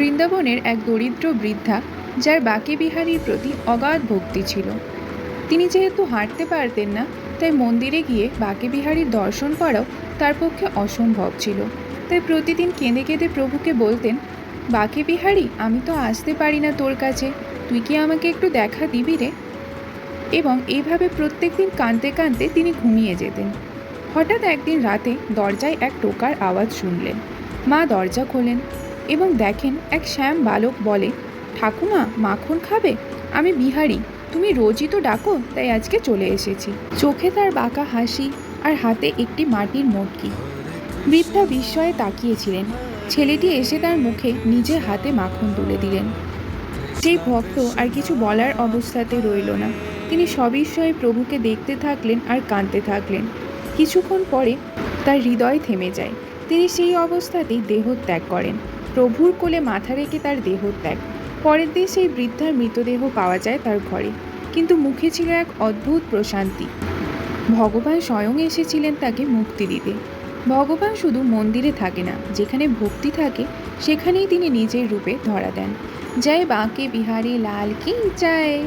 বৃন্দাবনের এক দরিদ্র বৃদ্ধা, যার বাকি বিহারীর প্রতি অগাধ ভক্তি ছিল। তিনি যেহেতু হাঁটতে পারতেন না, তাই মন্দিরে গিয়ে বাকে বিহারীর দর্শন করাও তার পক্ষে অসম্ভব ছিল। তাই প্রতিদিন কেঁদে কেঁদে প্রভুকে বলতেন, বাকি বিহারী, আমি তো আসতে পারি না তোর কাছে। তুই কি আমাকে একটু দেখা দিবি রে? এবং এইভাবে প্রত্যেক দিন কাঁদতে কাঁদতে তিনি ঘুমিয়ে যেতেন। হঠাৎ একদিন রাতে দরজায় এক টোকার আওয়াজ শুনলেন। মা দরজা খোলেন। এবং দেখেন এক শ্যাম বালক বলে, ঠাকুমা, মাখন খাবে? আমি বিহারি, তুমি রোজই তো ডাকো, তাই আজকে চলে এসেছি। চোখে তার বাঁকা হাসি আর হাতে একটি মাটির মটকি। বৃদ্ধা বিস্ময়ে তাকিয়েছিলেন। ছেলেটি এসে তার মুখে নিজের হাতে মাখন তুলে দিলেন। সেই ভক্ত আর কিছু বলার অবস্থাতে রইল না। তিনি সবিস্ময়ে প্রভুকে দেখতে থাকলেন আর কাঁদতে থাকলেন। কিছুক্ষণ পরে তার হৃদয় থেমে যায়। তিনি সেই অবস্থাতেই দেহ ত্যাগ করেন। প্রভুর কোলে মাথা রেখে তার দেহত্যাগ পরের দিন সেই বৃদ্ধার মৃতদেহ পাওয়া যায় তার ঘরে। কিন্তু মুখে ছিল এক অদ্ভুত প্রশান্তি। ভগবান স্বয়ং এসেছিলেন তাকে মুক্তি দিতে। ভগবান শুধু মন্দিরে থাকে না, যেখানে ভক্তি থাকে, সেখানেই তিনি নিজের রূপে ধরা দেন। জয় বাঁকে বিহারী, লাল কি জয়